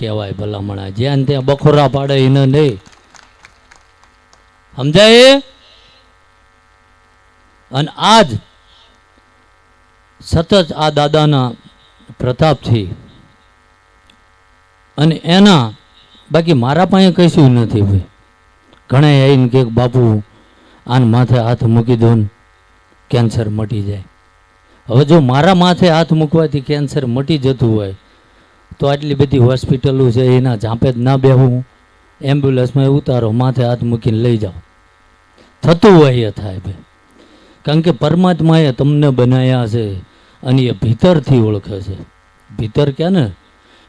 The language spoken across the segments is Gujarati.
કહેવાય ભલામણા. જ્યાં ત્યાં બખોરા પાડે એને નહીં સમજાય? અને આજ સતત આ દાદાના પ્રતાપથી અને એના, બાકી મારા પાસે કશું નથી ભાઈ. ઘણા આવીને કે બાપુ, આન માથે હાથ મૂકી દો ને, કેન્સર મટી જાય. હવે જો મારા માથે હાથ મૂકવાથી કેન્સર મટી જતું હોય તો આટલી બધી હોસ્પિટલો છે, એના ઝાંપે જ ના બેહું. એમ્બ્યુલન્સમાં ઉતારો, માથે હાથ મૂકીને લઈ જાઓ. થતું હોય એ થાય ભાઈ. કારણ કે પરમાત્માએ તમને બનાવ્યા છે અને એ ભીતરથી ઓળખે છે. ભીતર ક્યાં ને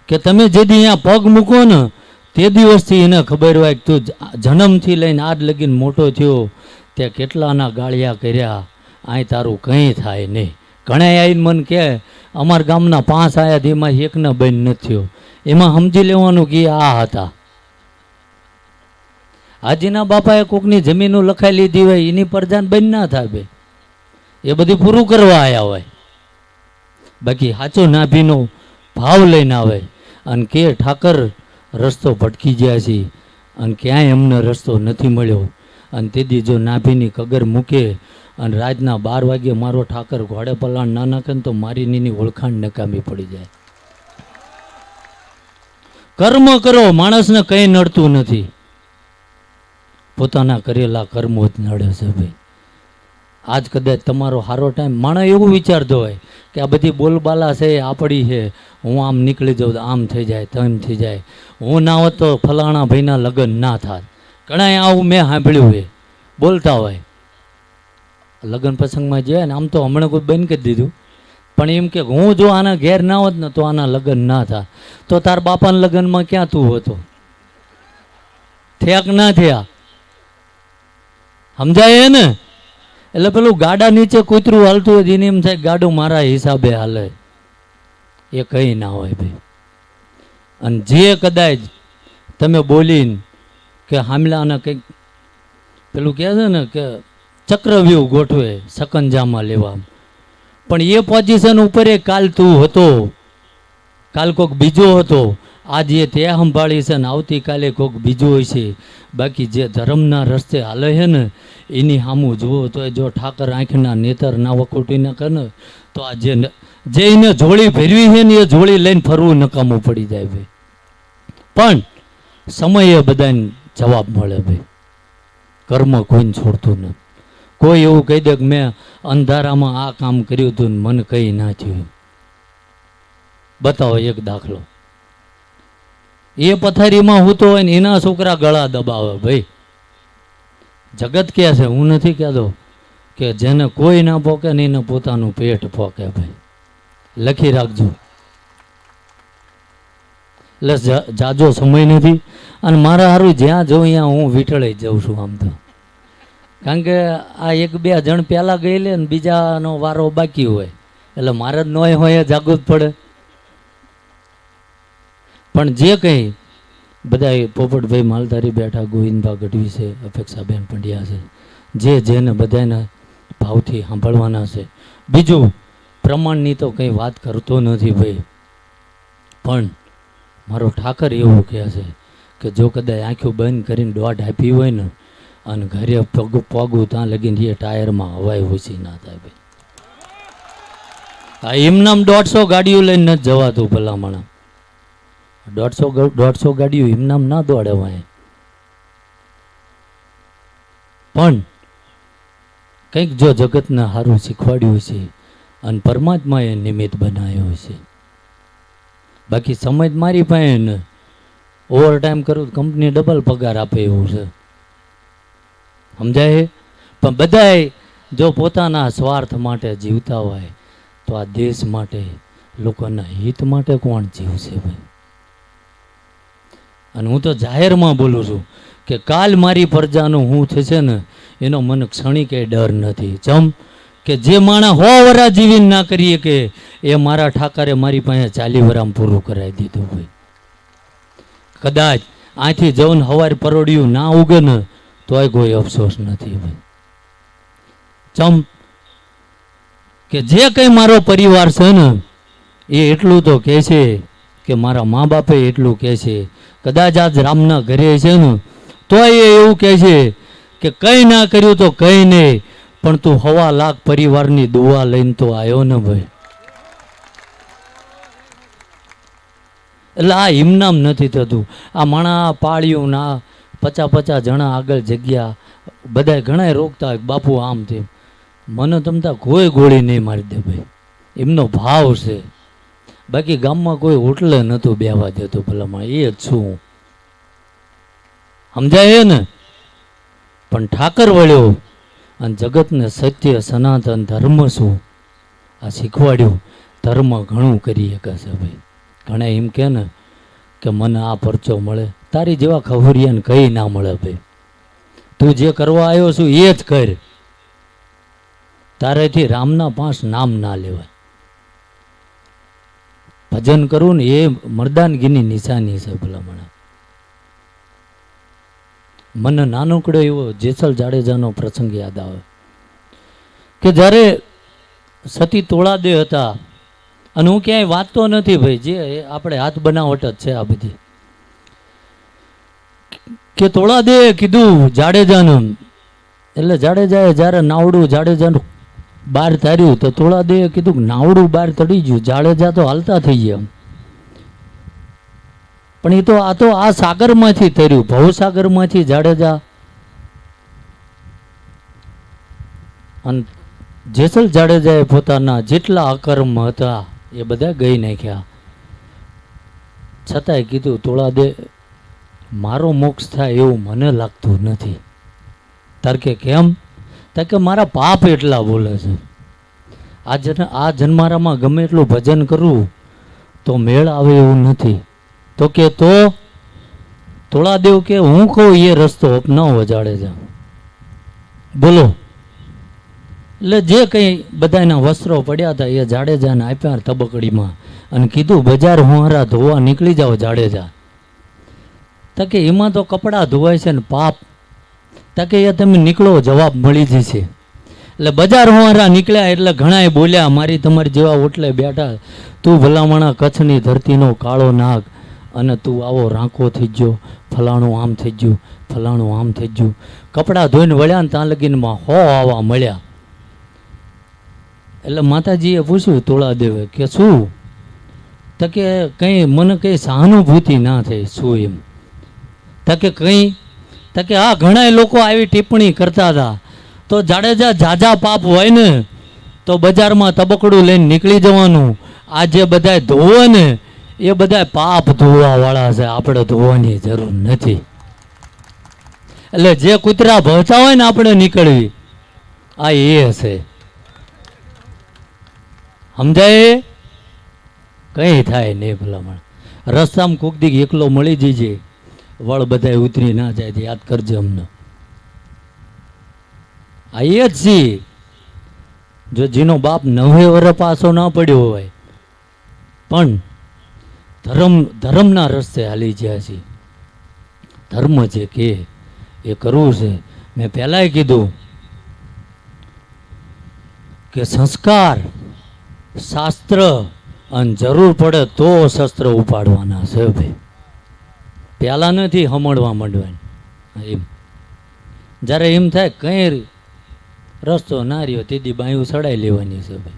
કે તમે જેથી અહીંયા પગ મૂકો ને, તે દિવસથી એને ખબર હોય કે તું જ- જન્મથી લઈને આજ લગીને મોટો થયો તે કેટલાના ગાળિયા કર્યા અહીં તારું કંઈ થાય નહીં. ઘણા આવીને મને કહે, અમારા ગામના પાંચ આયા તેમાં એકને બેન નથી એમાં સમજી લેવાનું કે આ હતા. હાજીના બાપાએ કોકની જમીનો લખાઈ લીધી હોય, એની પરજાન બંધ ના થાય બે. એ બધું પૂરું કરવા આવ્યા હોય. બાકી સાચો નાભીનો ભાવ લઈને આવે. અને કે ઠાકર, રસ્તો ભટકી ગયા છે. અને ક્યાંય અમને રસ્તો નથી મળ્યો. અને તેથી જો નાભીની કગર મૂકે અને રાતના બાર વાગ્યે મારો ઠાકર ઘોડે પલાણ ના નાખે ને તો મારી નીની ઓળખાણ નકામી પડી જાય. કર્મ કરો, માણસને કંઈ નડતું નથી. પોતાના કરેલા કર્મો જ નડે છે ભાઈ. આજ કદાચ તમારો સારો ટાઈમ. માણસ એવું વિચારતો હોય કે આ બધી બોલબાલા છે આપણી છે. હું આમ નીકળી જાઉં આમ થઈ જાય, તેમ થઈ જાય. હું ના હોત તો ફલાણા ભાઈના લગ્ન ના થાત. ઘણા આવું મેં સાંભળ્યું હોય બોલતા હોય. લગ્ન પ્રસંગમાં જાય ને, આમ તો હમણાં કોઈ બંધ કરી દીધું. પણ એમ કે હું જો આના ઘેર ના હોત ને, તો આના લગ્ન ના થાય તો તાર બાપાના લગ્નમાં ક્યાં તું હતો? થયા કે ના થયા? સમજાય ને? એટલે પેલું ગાડા નીચે કૂતરું હાલતું હોય એને એમ થાય ગાડું મારા હિસાબે હાલે. એ કંઈ ના હોય ભાઈ. અને જે કદાચ તમે બોલીને કે હામલાના કંઈક, પેલું કહે છે ને કે ચક્રવ્યૂહ ગોઠવે સકંજામાં લેવા. પણ એ પોઝિશન ઉપર એ કાલ તું હતો, કાલ કોક બીજો હતો, આજે તે સંભાળી છે ને આવતીકાલે કોક બીજો હોય છે બાકી જે ધર્મના રસ્તે હાલે છે ને, એની સામું જુઓ તો એ જો ઠાકર આંખના નેતર ના વખોટીને કરે ને, તો આ જે જે એને જોડી ફેરવી છે ને, એ જોડી લઈને ફરવું નકામું પડી જાય ભાઈ. પણ સમયે બધાને જવાબ મળે ભાઈ. કર્મ કોઈને છોડતું નથી. કોઈ એવું કહી દે કે મેં અંધારામાં આ કામ કર્યું હતું ને મને કંઈ ના થયું. બતાવો એક દાખલો. એ પથારીમાં હૂતો હોય ને એના છોકરા ગળા દબાવે ભાઈ. જગત કે છે, હું નથી કહેતો કે જેને કોઈ ના પોકે ને એને પોતાનું પેટ પોકે ભાઈ. લખી રાખજો. એટલે જાજો સમય નથી. અને મારા સારું જ્યાં જોઉં ત્યાં હું વીટળાઈ જાઉં છું આમ તો. કારણ કે આ એક બે જણ પહેલાં ગયેલે ને બીજાનો વારો બાકી હોય. એટલે મારે જ નોય હોય જાગૃત પડે. પણ જે કંઈ બધા પોપટભાઈ માલધારી બેઠા ગોવિંદભા ગઢવી છે, અપેક્ષાબેન પંડ્યા છે, જે જેને બધાને ભાવથી સાંભળવાના છે. બીજું, પ્રમાણની તો કંઈ વાત કરતો નથી ભાઈ. પણ મારો ઠાકર એવું કહે છે કે જો કદાચ આંખો બંધ કરીને દોઢ આપી હોય ને અને ઘરે પગ પગું ત્યાં લગીને એ ટાયરમાં હવાઈ ઓછી ના થાય ભાઈ. આ એમનામ દોઢસો ગાડીઓ લઈને નથી જવાતું ભલામણ. દોઢસો દોઢસો ગાડીઓ એમનામ ના દોડવાય પણ કંઈક જો જગતને સારું શીખવાડ્યું છે અને પરમાત્માએ નિમિત્ત બનાવ્યો છે બાકી સમય મારી પાસે ઓવર ટાઈમ કરું કંપની ડબલ પગાર આપે એવું છે. સમજાય? પણ બધાય જો પોતાના સ્વાર્થ માટે જીવતા હોય, તો આ દેશ માટે, લોકોના હિત માટે કોણ જીવશે ભાઈ? અને હું તો જાહેરમાં બોલું છું કે કાલ મારી પ્રજાનું હું થશે ને, એનો મને ક્ષણિકે ડર નથી. ચમ કે જે માણસ હો વરા જીવીને ના કરીએ કે, એ મારા ઠાકરે મારી પાસે ચાલી વરામ પૂરું કરાવી દીધું ભાઈ. કદાચ આથી જવન હવાર પરોડિયું ના ઉગે ને તોય કોઈ અફસોસ નથી ભાઈ ચમ કે જે કંઈ મારો પરિવાર છે ને, એ એટલું તો કહે છે કે મારા મા બાપે એટલું કહે છે. કદાચ આજ રામના ઘરે છે ને, તોય એ એવું કહે છે કે કંઈ ના કર્યું તો કંઈ નહીં, પણ તું હવા લાખ પરિવારની દુઆ લઈને તો આવ્યો ને ભાઈ. એટલે આ હિમનામ નથી થતું. આ મણા પાળ્યું ના પચા પચાસ જણા આગળ જગ્યા, બધાય ઘણાય રોકતા હોય બાપુ આમ તેમ મને તમતા કોઈ ગોળી નહીં મારી દે ભાઈ. એમનો ભાવ છે. બાકી ગામમાં કોઈ હોટલે નહોતું બેવા દેતું ભલામાં એ જ છું સમજાય ને? પણ ઠાકર વળ્યો અને જગતને સત્ય, સનાતન ધર્મ શું? આ શીખવાડ્યું. ધર્મ ઘણું કરી શકે છે ભાઈ. ઘણા એમ કે ને કે મને આ પરચો મળે. તારી જેવા ખબરિયાને કઈ ના મળે ભાઈ. તું જે કરવા આવ્યો છું એ જ કર. તારેથી રામના પાંચ નામ ના લેવાય. ભજન કરવું ને એ મરદાનગીની નિશાની છે ભલામણા. મને નાનકડો એવો જેસલ જાડેજાનો પ્રસંગ યાદ આવે. કે જ્યારે સતી તોળાદે હતા, અને હું ક્યાંય વાંચતો નથી ભાઈ, જે આપણે હાથ બનાવટ જ છે આ બધી. કે તોળાદે કીધું જાડેજાનું. એટલે જાડેજાએ જ્યારે નાવડું, જાડેજાનું બહાર તાર્યું તો તોળાદેએ કીધું નાવડું બહાર તડી ગયું. જાડેજા તો હાલતા થઈ ગયા પણ એ તો, આ તો આ સાગરમાંથી તર્યું. ભવસાગરમાંથી જાડેજા. અને જેસલ જાડેજાએ પોતાના જેટલા અકર્મ હતા એ બધા ગઈ નાખ્યા. છતાંય કીધું તોળા દે મારો મોક્ષ થાય એવું મને લાગતું નથી. તાર કે કેમ? તાર કે મારા પાપ એટલા બોલે છે. આ જન, આ જન્મારામાં ગમે એટલું ભજન કરવું તો મેળ આવે એવું નથી. તો કે તો તોળાદેવ કે હું કહું એ રસ્તો અપનાવો જાડેજા બોલો. એટલે જે કંઈ બધાના વસ્ત્રો પડ્યા હતા એ જાડેજાને આપ્યા તબકડીમાં અને કીધું, બજાર હુંહરા ધોવા નીકળી જાઓ જાડેજા. તો કે એમાં તો કપડાં ધોવાય છે ને પાપ. તકે એ તમે નીકળો, જવાબ મળી જશે. એટલે બજાર હોવારા નીકળ્યા એટલે ઘણાએ બોલ્યા, મારી તમારી જેવા ઓટલે બેઠા, તું ભલામણા કચ્છની ધરતીનો કાળો નાગ અને તું આવો રાંકો થઈ ગયો, ફલાણું આમ થઈ ગયું, ફલાણું આમ થઈ ગયું. કપડાં ધોઈને વળ્યા ને ત્યાં લગીનમાં હો આવા મળ્યા. એટલે માતાજીએ પૂછ્યું તોળા દેવે કે શું? તો કે કંઈ, મને કંઈ સહાનુભૂતિ ના થઈ, શું એમ? તો કે કંઈ તો કે આ ઘણા લોકો આવી ટિપ્પણી કરતા હતા. તો જાડેજા જાજા પાપ હોય ને તો બજારમાં તબકડું લઈને નીકળી જવાનું. આ જે બધાય ધોવે ને એ બધા પાપ ધોવા વાળા છે. આપણે ધોવાની જરૂર નથી. એટલે જે કૂતરા ભવતા હોય ને આપણે નીકળવી, આ એ હશે. સમજાય? કંઈ થાય નહીં ભલામણ. રસ્તામાં કોક દીક એકલો મળી જઈએ વળ બધા ઉતરી ના જાય તો યાદ કરજે અમને. આ એ જ સી જો જેનો બાપ નવે વર પાછો ના પડ્યો હોય, પણ ધર્મ, ધર્મના રસ્તે હાલી ગયા છે. ધર્મ જે કે એ કરવું છે. મેં પહેલાંય કીધું કે સંસ્કાર, શાસ્ત્ર અને જરૂર પડે તો શસ્ત્ર ઉપાડવાના છે ભાઈ. પહેલાં નથી હમણવા માંડવાની. એમ. જ્યારે એમ થાય કંઈ રસ્તો ના રહ્યો તેથી બાયું સડાઈ લેવાની છે ભાઈ.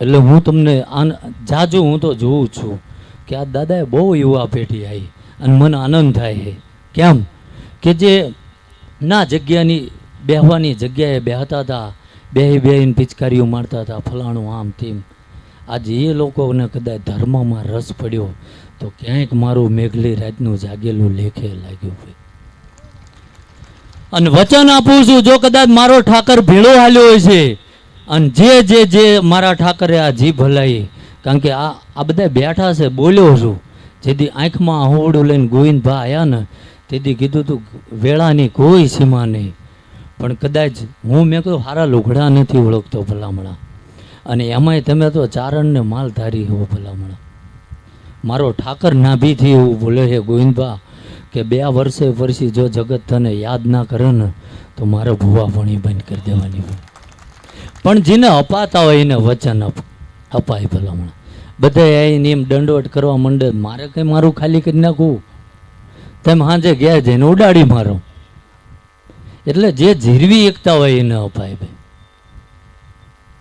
એટલે હું તમને આન જાજુ હું તો જોઉં છું કે આ દાદાએ બહુ યુવા પેઢી આવી અને મને આનંદ થાય છે. કેમ? કે જે ના જગ્યાની બેહવાની જગ્યાએ બેહતા હતા બે બેહીને પિચકારીઓ મારતા હતા, ફલાણું આમ તેમ. આજે એ લોકોને કદાચ ધર્મમાં રસ પડ્યો તો ક્યાંક મારું મેઘલી રાતનું જાગેલું લેખે લાગ્યું ભાઈ અને વચન આપું છું, જો કદાચ મારો ઠાકર ભેળો હાલ્યો હોય છે, અને જે જે જે મારા ઠાકરે આ જીભ હલાવી, કારણ કે આ આ બધા બેઠા છે, બોલ્યો છું, જેથી આંખમાં આહોડું લઈને ગોવિંદભા આવ્યા ને, તેથી કીધું તું, વેળાની કોઈ સીમા નહીં. પણ કદાચ હું, મેં કહ્યું સારા લુગડા નથી ઓળખતો ભલામણા. અને એમાંય તમે તો ચારણને માલ ધારી હો ભલામણ. મારો ઠાકર નાભીથી એવું બોલે છે, ગોવિંદભા, કે બે વર્ષે વર્ષી જો જગત તને યાદ ના કરે ને, તો મારે ભૂવા ભણી બંધ કરી દેવાની પણ જેને અપાતા હોય એને વચન અપ, અપાય ભલામણ. બધા આવીને એમ દંડવટ કરવા માંડે, મારે કંઈ મારું ખાલી કરી નાખવું? તેમ હાજે ગયા જઈને ઉડાડી મારો. એટલે જે જીરવી એકતા હોય એને અપાય ભાઈ.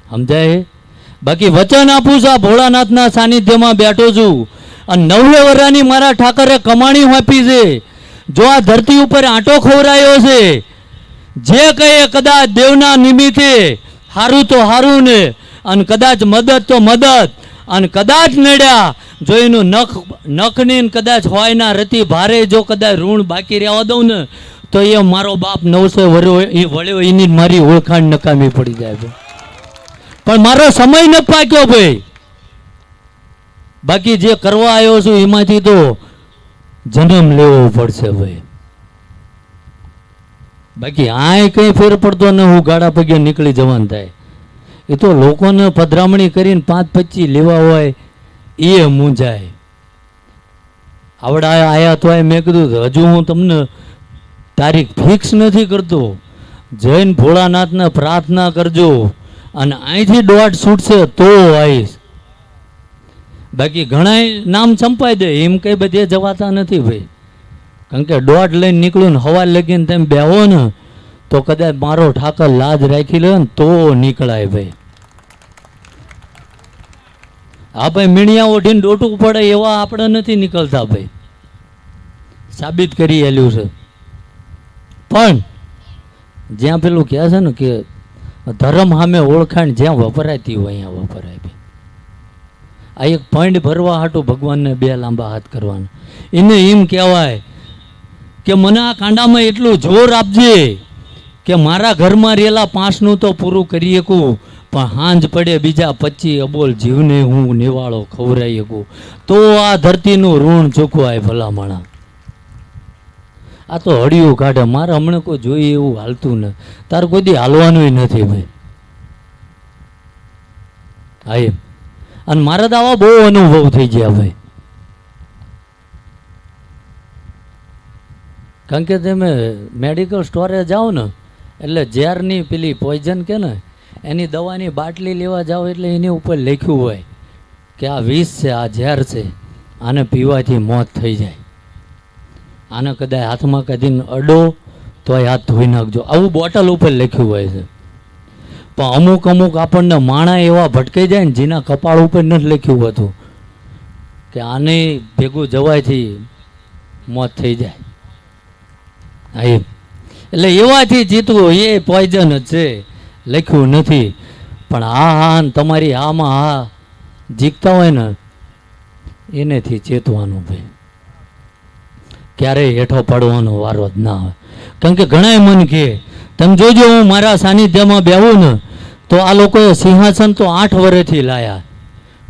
સમજાય? બાકી વચન આપું છું, આ ભોળાનાથના સાનિધ્યમાં બેઠો છું. અને નવવે વરાની મારા ઠાકરે કમાણી આપી છે. જો આ ધરતી ઉપર આંટો ખવરાયો છે, જે કહીએ કદાચ દેવના નિમિત્તે હારું તો હારું ને, અને કદાચ મદદ તો મદદ, અને કદાચ નડ્યા જો એનું નખ, નખની કદાચ હોય ના રતી ભારે, જો કદાચ ઋણ બાકી રહેવા દઉં ને, તો એ મારો બાપ નવસો વર્યો એ વળ્યો, એની મારી ઓળખાણ નકામી પડી જાય છે. પણ મારો સમય ન પાક્યો ભાઈ. બાકી જે કરવા આવ્યો છું એમાંથી તો જન્મ લેવો પડશે ભાઈ. બાકી આય કંઈ ફેર પડતો ન, હું ગાડા પગે નીકળી જવાનું થાય. એ તો લોકોને પધરામણી કરીને પાંચ પચીસ લેવા હોય, એ મૂંઝાય આવડા આયા તો મેં કીધું, હજુ હું તમને તારીખ ફિક્સ નથી કરતો. જૈન ભોળાનાથને પ્રાર્થના કરજો. અને અહીંથી દોઢ છૂટશે તો આવીશ. બાકી ઘણાય નામ સંપાઈ દે, એમ કઈ બધે જવાતા નથી ભાઈ. કારણ કે દોઢ લઈને નીકળું ને હવા લગીને તમે બેહો ને, તો કદાચ મારો ઠાકર લાજ રાખી લે ને તો નીકળાય ભાઈ. હા ભાઈ, મીણિયા ઓઢીને ડોટું પડે એવા આપણે નથી નીકળતા ભાઈ. સાબિત કરી એલ્યું છે. પણ જ્યાં પેલું કહે છે ને કે ધર્મ સામે ઓળખાણ જ્યાં વપરાતી હોય અહીંયા વપરાય બી આ એક પોઈન્ટ ભરવા હાટું ભગવાનને બે લાંબા હાથ કરવાના. એને એમ કહેવાય કે મને આ કાંડામાં એટલું જોર આપજે કે મારા ઘરમાં રહેલા પાંચનું તો પૂરું કરી શકું, પણ હાંજ પડે બીજા પચી અબોલ જીવને હું નિવાળો ખવરાઈ શકું. તો આ ધરતીનું ઋણ ચૂકવાય ભલામણા. આ તો હળિયું કાઢે. મારે હમણાં કોઈ જોઈએ એવું હાલતું નથી તારે કોઈ દી હાલવાનું નથી ભાઈ. હા એમ. અને મારા તો આવા બહુ અનુભવ થઈ ગયા ભાઈ. કારણ કે તમે મેડિકલ સ્ટોરે જાઓ ને, એટલે ઝેરની પેલી પોઈઝન કે ને, એની દવાની બાટલી લેવા જાઓ એટલે એની ઉપર લખ્યું હોય કે આ વિષ છે, આ ઝેર છે, આને પીવાથી મોત થઈ જાય. આને કદાચ હાથમાં કદીને અડો એ હાથ ધોઈ નાખજો. આવું બોટલ ઉપર લખ્યું હોય છે. પણ અમુક અમુક આપણને માણા એવા ભટકાઈ જાય ને જેના કપાળ ઉપર નથી લખ્યું હતું કે આને ભેગું જવાથી મોત થઈ જાય. હા, એમ. એટલે એવાથી જીતવું એ પોઈઝન જ છે. લખ્યું નથી. પણ હા હા તમારી હામાં હા જીતતા હોય ને, એનેથી ચેતવાનું ભાઈ ક્યારેય હેઠો પડવાનો વારો જ ના આવે. કારણ કે ઘણાય મન કહે તમે જોજો, હું મારા સાનિધ્યમાં બેહું ને, તો આ લોકોએ સિંહાસન તો આઠ વર્ષથી લાયા.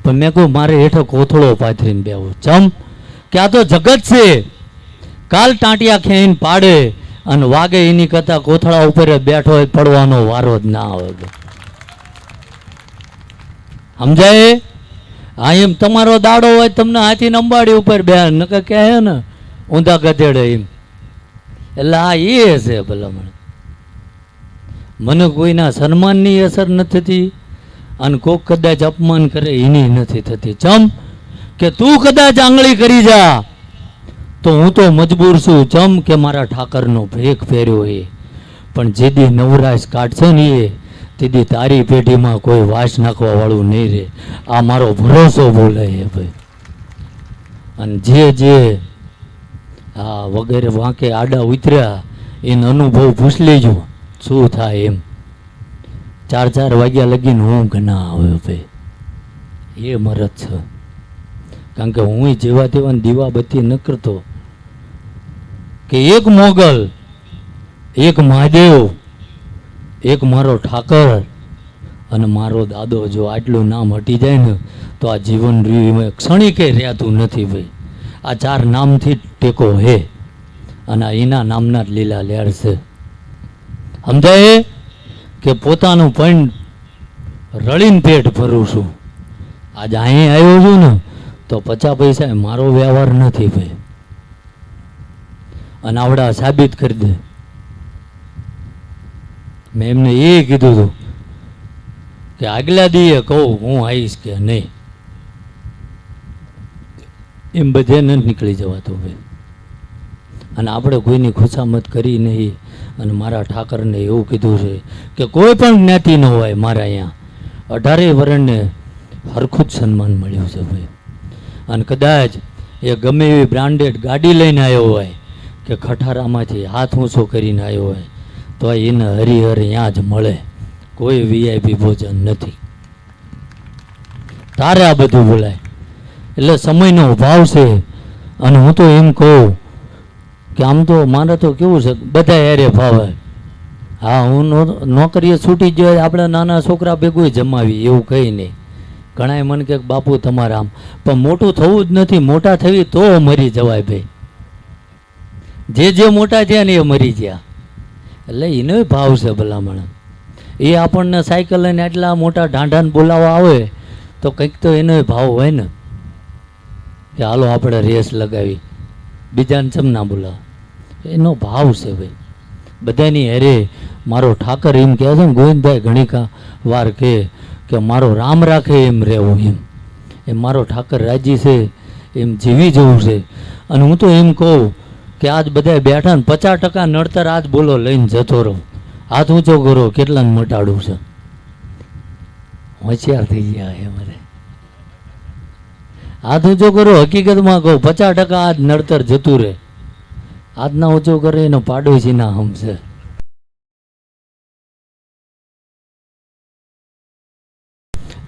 પણ મેં કહું મારે હેઠો કોથળો પાથરીને બેહું. ચમ, કે આ તો જગત છે. કાલ ટાંટિયા ખેઈને પાડે અને વાગે એની કરતા કોથળા ઉપર બેઠો હોય, પડવાનો વારો જ ના આવે. સમજાય? હા એમ તમારો દાડો હોય, તમને હાથી અંબાડી ઉપર બે નકર કહે ને ઊંધા ગધેડે એમ. એટલે આ એ છે ભલામણ. મને કોઈના સન્માનની અસર નથી થતી અને કોક કદાચ અપમાન કરે એની નથી થતી. ચમ કે તું કદાચ આંગળી કરી જા, તો હું તો મજબૂર છું. ચમ કે મારા ઠાકરનો ભેખ ફેર્યો એ પણ જે દી નવરાશ કાઢશે ને એ તેથી તારી પેઢીમાં કોઈ વાસ નાખવા વાળું નહીં રહે. આ મારો ભરોસો બોલે છે ભાઈ. અને જે જે હા, વગેરે વાંકે આડા ઉતર્યા. એનો અનુભવ પૂછ લેજો. શું થાય એમ. ચાર ચાર વાગ્યા લગીને હું ઘણા આવ્યો ભાઈ એ મરદ છે. કારણ કે હું જેવા તેવા દીવા બત્તી ન કરતો. કે એક મોગલ, એક મહાદેવ, એક મારો ઠાકર અને મારો દાદો જો આટલું નામ હટી જાય ને, તો આ જીવન ક્ષણિકે રહેતું નથી ભાઈ. આ ચાર નામથી જ ટેકો હે અને એના નામના જ લીલા લેર છે. સમજાય કે પોતાનું પણ રળીને પેટ ભરું છું. આજ અહીં આવ્યો છું ને તો પચાસ પૈસા મારો વ્યવહાર નથી ભાઈ. અને આવડા સાબિત કરી દે. મેં એમને એ કીધું હતું કે આગલા દીએ કહું હું આવીશ કે નહીં. એમ બધે નથી નીકળી જવાતું ભાઈ અને આપણે કોઈની ખુશામત કરી નહીં અને મારા ઠાકરને એવું કીધું છે કે કોઈ પણ જ્ઞાતિ ન હોય મારા અહીંયા. અઢારેય વર્ણને હરખું જ સન્માન મળ્યું છે ભાઈ. અને કદાચ એ ગમે એવી બ્રાન્ડેડ ગાડી લઈને આવ્યો હોય કે ખટારામાંથી હાથ ઊંચો કરીને આવ્યો હોય, તો એને હરિહર ત્યાં જ મળે. કોઈ વીઆઈપી ભોજન નથી. તારે આ બધું બોલાય એટલે સમયનો ભાવ છે. અને હું તો એમ કહું કે આમ તો મારે તો કેવું છે બધા યારે ફાવે. હા, હું નોકરીએ છૂટી જ આપણે નાના છોકરા ભેગું જમાવી એવું કંઈ નહીં. ઘણાય મને કે બાપુ તમારા આમ. પણ મોટું થવું જ નથી, મોટા થવી તો મરી જવાય ભાઈ. જે જે મોટા થયા ને એ મરી ગયા. એટલે એનો ભાવ છે ભલામણ. એ આપણને સાયકલ લઈને એટલા મોટા ઢાંઢાને બોલાવવા આવે, તો કંઈક તો એનો ભાવ હોય ને. કે હાલો આપણે રેસ લગાવી. બીજાને ચમ ના બોલાવ? એનો ભાવ છે ભાઈ. બધાની હેરે મારો ઠાકર એમ કહે છે ને, ગોવિંદભાઈ ઘણી કા વાર કહે કે મારો રામ રાખે એમ રહેવું એમ. એ મારો ઠાકર રાજી છે, એમ જીવી જવું છે. અને હું તો એમ કહું કે આજ બધા બેઠા ને પચાસ ટકા નડતર આજ બોલો લઈને જતો રહો. હાથ ઊંચો કરો, કેટલાને મટાડું છે? હોશિયાર થઈ ગયા એ બધા હાથ ઊંચો કરો હકીકતમાં કહું, પચાસ ટકા આજ નડતર જતું રહે. હાથ ના ઊંચો કરે એનો પાડોશી ના હમશે.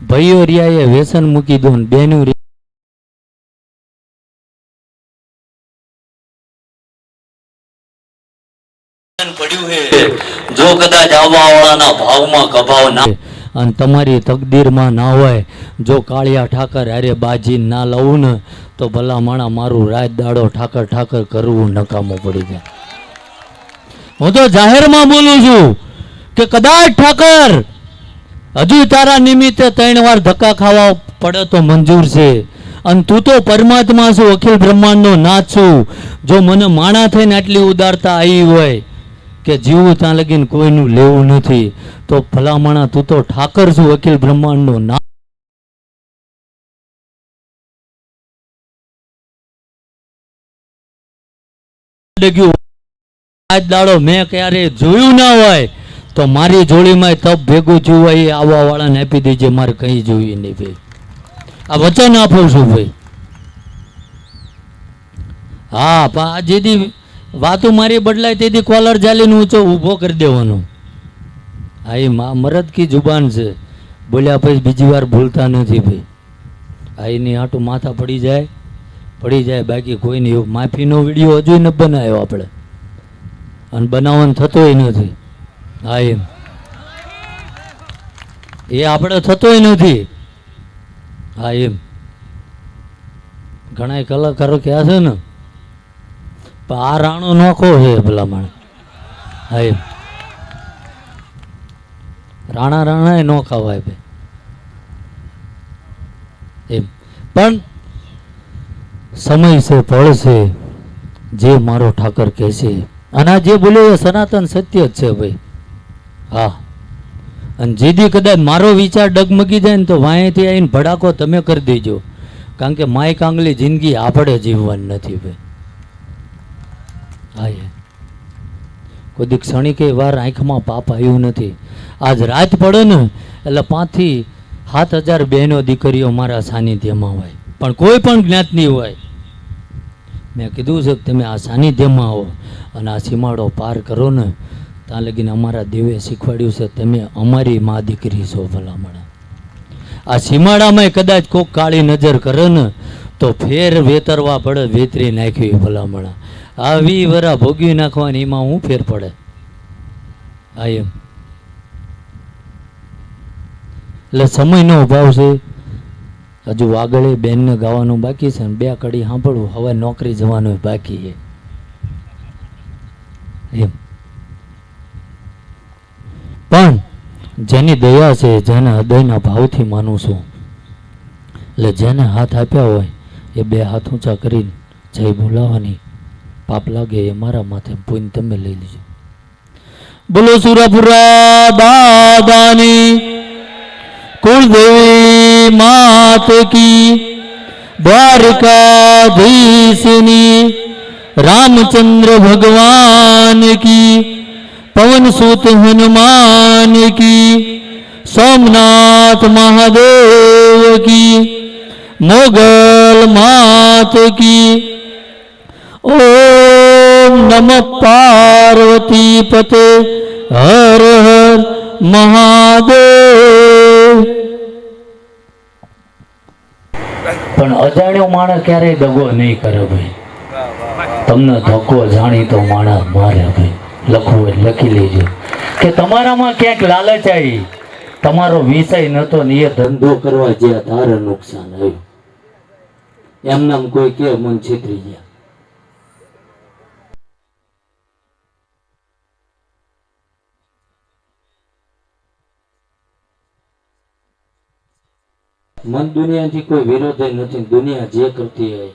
ભાઈઓ રિયાએ વ્યસન મૂકી દો બેનું પડ્યું હે જો કદાચ આવવાવાળાના ભાવમાં કભાવ ના અને તમારી તકદીરમાં ના હોય, જો કાળિયા ઠાકર હારે બાજી ના લઉં ને, તો ભલા માણા મારું રાત દાડો ઠાકર ઠાકર કરવું નકામું પડી જાય. હું તો જાહેરમાં બોલું છું કે કદાચ ઠાકર, હજુ તારા નિમિત્તે ત્રણ વાર ધક્કા ખાવા પડે તો મંજૂર છે. અને તું તો પરમાત્મા છું, અખિલ બ્રહ્માંડનો નાથ છું. જો મને માણા થઈને આટલી ઉદારતા આવી હોય કે જીવું ત્યાં લગીને કોઈનું લેવું નથી, તો ભલામણા તું તો ઠાકર છું અખિલ બ્રહ્માંડનો નાથ આજ દાડો મેં ક્યારે જોયું ના હોય, તો મારી જોડીમાં તપ ભેગું થયું હોય આવવા વાળાને આપી દેજે, મારે કંઈ જોઈએ નહીં ભાઈ. આ વચન આપું છું ભાઈ. હા, પણ આ જેથી વાતો મારી બદલાય તેથી કોલર ચાલીને ઊંચો ઊભો કરી દેવાનો. હા એ મરદ કી જુબાન છે. બોલ્યા પછી બીજી વાર ભૂલતા નથી ભાઈ. આ એની આટું માથા પડી જાય. પડી જાય, બાકી કોઈની માફીનો વીડિયો હજુ ન બનાવ્યો આપણે. અને બનાવવાનું થતોય નથી. હા એમ. એ આપણે થતોય નથી. હા એમ. ઘણા કલાકારો ક્યાં છે ને? આ રાણો નોખો છે ભલામણ. હા રાણા રાણા એ નોખા હોય ભાઈ. એમ. પણ સમય છે ફળ છે, જે મારો ઠાકર કહે છે. અને આ જે બોલ્યો એ સનાતન સત્ય જ છે ભાઈ. હા. અને જેથી કદાચ મારો વિચાર ડગમગી જાય ને તો વાંયથી આવીને ભડાકો તમે કરી દેજો. કારણ કે માય કાંગલી જિંદગી આપણે જીવવાની નથી ભાઈ. એ કોઈ ક્ષણિકે વાર આંખમાં પાપ આવ્યું નથી. આજ રાત પડે ને, એટલે પાંચથી સાત હજાર બહેનો દીકરીઓ મારા સાનિધ્યમાં હોય. પણ કોઈ પણ જ્ઞાતની હોય. મેં કીધું છે કે તમે આ સાનિધ્યમાં આવો અને આ સીમાડો પાર કરો ને, ત્યાં લગીને અમારા દેવે શીખવાડ્યું છે, તમે અમારી મા દીકરી છો ભલામણા. આ સીમાડામાં કદાચ કોક કાળી નજર કરે ને, તો ફેર વેતરવા પડે, વેતરી નાખવી ભલામણા. આ વી વરા ભોગવી નાખવાની, એમાં હું ફેર પડે. આ એમ. એટલે સમયનો અભાવ છે. હજુ આગળ બેનને ગાવાનું બાકી છે બે કડી સાંભળવું, હવે નોકરી જવાનું બાકી છે. એમ. પણ જેની દયા છે, જેને હૃદયના ભાવથી માનું છું. એટલે જેને હાથ આપ્યા હોય, એ બે હાથ ઊંચા કરીને જય બોલાવાની પાપ લાગે એ મારા માથે પૂન તમે લઈ લેજો. બોલો સુરાપુરા દાદાની કુળદેવી માત કી, દ્વારકાધીશની, રામચંદ્ર ભગવાન કી, પવન સુત હનુમાન કી, સોમનાથ મહાદેવ કી, મોગલ માત કી. ઓ નમ પાર્વતી પતે હર હર મહાદેવ પણ અજાણ્યો માણસ ક્યારેય દગો નહીં કરે ભાઈ. તમને ધક્કો જાણીતો માણસ મારે ભાઈ. લખવું હોય લખી લેજો. કે તમારામાં ક્યાંક લાલચ આવી. તમારો વિષય નતો ને એ ધંધો કરવા જે તારે નુકસાન આવ્યું. એમનામ કોઈ કે મન છેતરી ગયા. મન દુનિયાથી કોઈ વિરોધ નથી, દુનિયા જે કરતી હોય,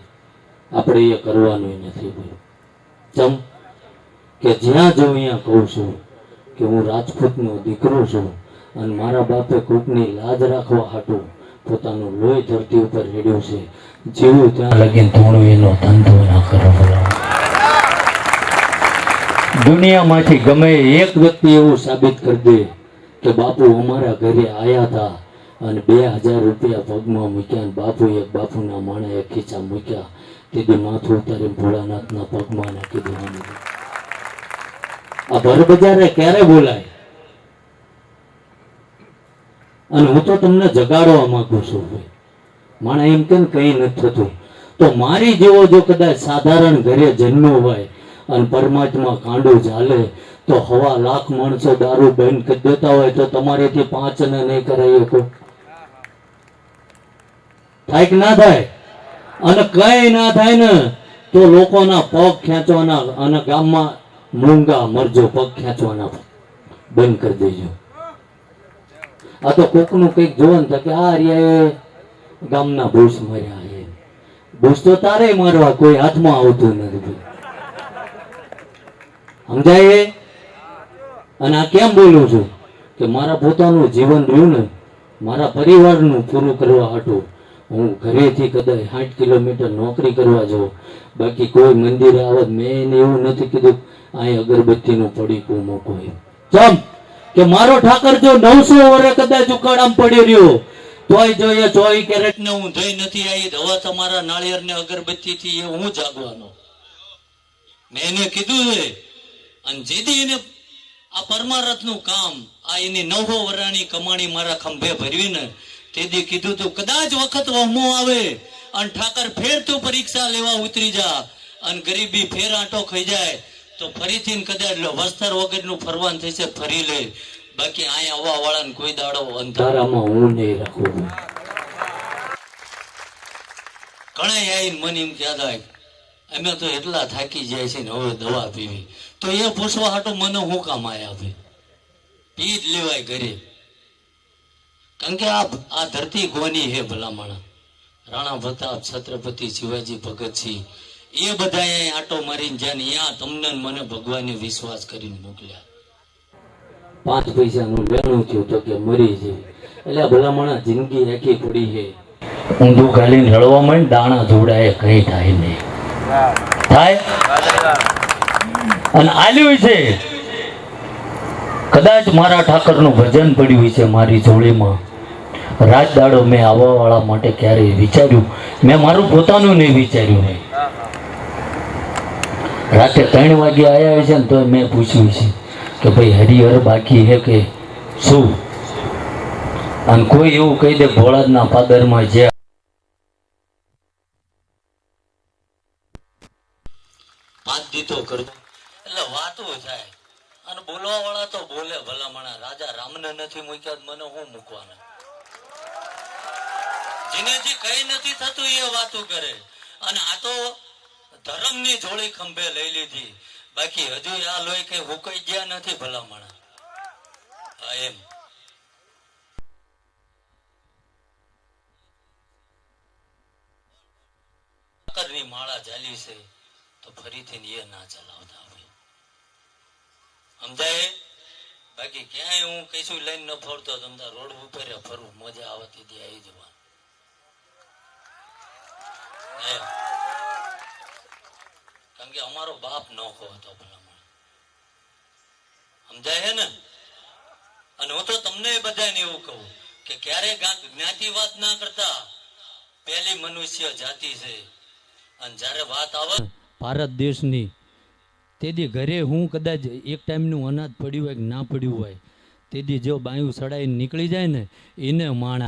આપણે એ કરવાનું નથી ભાઈ. ચમ કે જ્યાં જઉં ત્યાં કહું છું કે હું રાજપૂતનો દીકરો છું અને મારા બાપે કોકની લાજ રાખવા હાટું પોતાનું લોહી ધરતી ઉપર રેડ્યું છે, જેવું ત્યાં લગીન થોડું એનો ધંધો ના કરો દુનિયામાંથી ગમે એક વ્યક્તિ એવું સાબિત કરી દે કે બાપુ અમારા ઘરે આયા હતા અને બે હજાર રૂપિયા પગમાં મૂક્યા અને બાપુએ બાપુના માણે ખીચા મૂક્યા. કીધું માથું ઉતારી ભોળાનાથના પગમાં નાખી કીધું આ ભર બજારે ક્યારે બોલાય? અને હું તો તમને જગાડવા માંગુ છું માણે એમ કેમ કઈ નથી થતું? તો મારી જેવો જો કદાચ સાધારણ ઘરે જન્મ્યો હોય અને પરમાત્મા કાંડું ચાલે તો હવા લાખ માણસો દારૂ બંધ કરી દેતા હોય તો તમારેથી પાંચ ને નહીં કરાવી શકો થાય કે ના થાય અને કઈ ના થાય ને તો લોકોના પગ ખેંચવાના અને ગામમાં મૂંગા મરજો પગ ખેંચવાના બંધ કરી દેજો. આ તો કોકનું કંઈક જોવાનું થાય કે આ રહ્યા એ ગામના ભૂસ માર્યા એ ભૂસ તો તારે મારવા, કોઈ હાથમાં આવતું નથી. સમજાય? અને આ કેમ બોલું છું? કે મારા પોતાનું જીવન રહ્યું ને, મારા પરિવારનું પૂરું કરવા હાટું હું ઘરેથી કદાચ સાઠ કિલોમીટર નોકરી કરવા જાઉં. બાકી કોઈ મંદિરે આવત, મેં એને એવું નથી કીધું અહીં અગરબત્તીનું પડીકું મૂકો એમ. ચમ કે મારો ઠાકર જો નવસો વર્ષ કદાચ ઉકાળામ પડી રહ્યો, તોય જોઈએ એ કેરેટ ને હું જઈ નથી આવી હવા તમારા નાળિયેર ને અગરબત્તી થી એ હું જાગવાનો? મેં એને કીધું છે, અને જેથી એને આ પરમારથનું કામ, આ એની નવો વરાની કમાણી મારા ખંભે ભરવી ને તેથી કીધું તું કદાચ વખત વહમો આવે અને ઠાકર ફેર તું પરીક્ષા લેવા ઉતરી જા અને ગરીબી ફેર આંટો ખાઈ જાય તો ફરીથી કદાચ વસ્તર વગરનું ફરવાન થશે ફરી લે. બાકી અહીંયા આવવા વાળાને કોઈ દાડો અંધારામાં હું નહીં રાખું. ઘણા આવીને મને એમ કહેતા હોય, અમે તો એટલા થાકી જાય છે ને હવે દવા પીવી. તો એ પૂછવા હાટું મને હું કામ આયા ભાઈ પી જ લેવાય ઘરે. કારણ આ ધરતી કોની હે ભલામણ? રાણા પ્રતાપ, છત્રપતિ શિવાજી, ભગતસિંહ, એ બધાએ આટો મારીને જ્યાં ને ત્યાં તમને મને ભગવાનને વિશ્વાસ કરીને મોકલ્યા. પાંચ પૈસાનું લેણું થયું તો કે મરી જાય એટલે ભલામણા જિંદગી આખી પડી છે. ઊંધું ગાલીને રડવા માંડ, દાણા જોડાય કઈ થાય નહીં. થાય? અને આલ્યું છે. કદાચ મારા ઠાકરનું ભજન પડ્યું છે મારી જોડીમાં. રાત મેં આવવાવાળા માટે ક્યારેય વિચાર્યું. મેં મારું પોતાનું નહીં વિચાર્યું નહીં રાતે ત્રણ વાગે આવ્યા છે ને તો મેં પૂછ્યું છે કે ભાઈ હરિહર બાકી હે કે શું? અને કોઈ એવું કહી દે ભોળાદના પાદરમાં જે બોલવા વાળા તો બોલે ભલામણા. રાજા રામને નથી મૂક્યા મને હું મૂકવાના? જેનેથી કઈ નથી થતું એ વાતો કરે. અને આ તો ધર્મની જોડી ખંભે લઈ લીધી. બાકી હજુ આ લોહી કઈ હુકાઈ ગયા નથી ભલામણ. એમ. ની માળા ચાલી છે, તો ફરીથી એ ના ચલાવતા સમજાય? બાકી ક્યાંય હું કઈશું લઈને ન ફરતો તમતા રોડ ઉપર ફરવું, મજા આવતી ત્યાં આવી જવા એમ. કારણ કે અમારો બાપ નોખો હતો ભલામણ સમજાય હે ને? અને હું તો તમને બધાને એવું કહું કે ક્યારે જ્ઞાતિ વાત ના કરતા. પહેલી મનુષ્ય જાતિ છે. અને જ્યારે વાત આવે ભારત દેશની. તેથી ઘરે હું કદાચ એક ટાઈમનું અનાજ પડ્યું હોય કે ના પડ્યું હોય. તેથી જો બાયું સડાઈ નીકળી જાય ને, એને માણા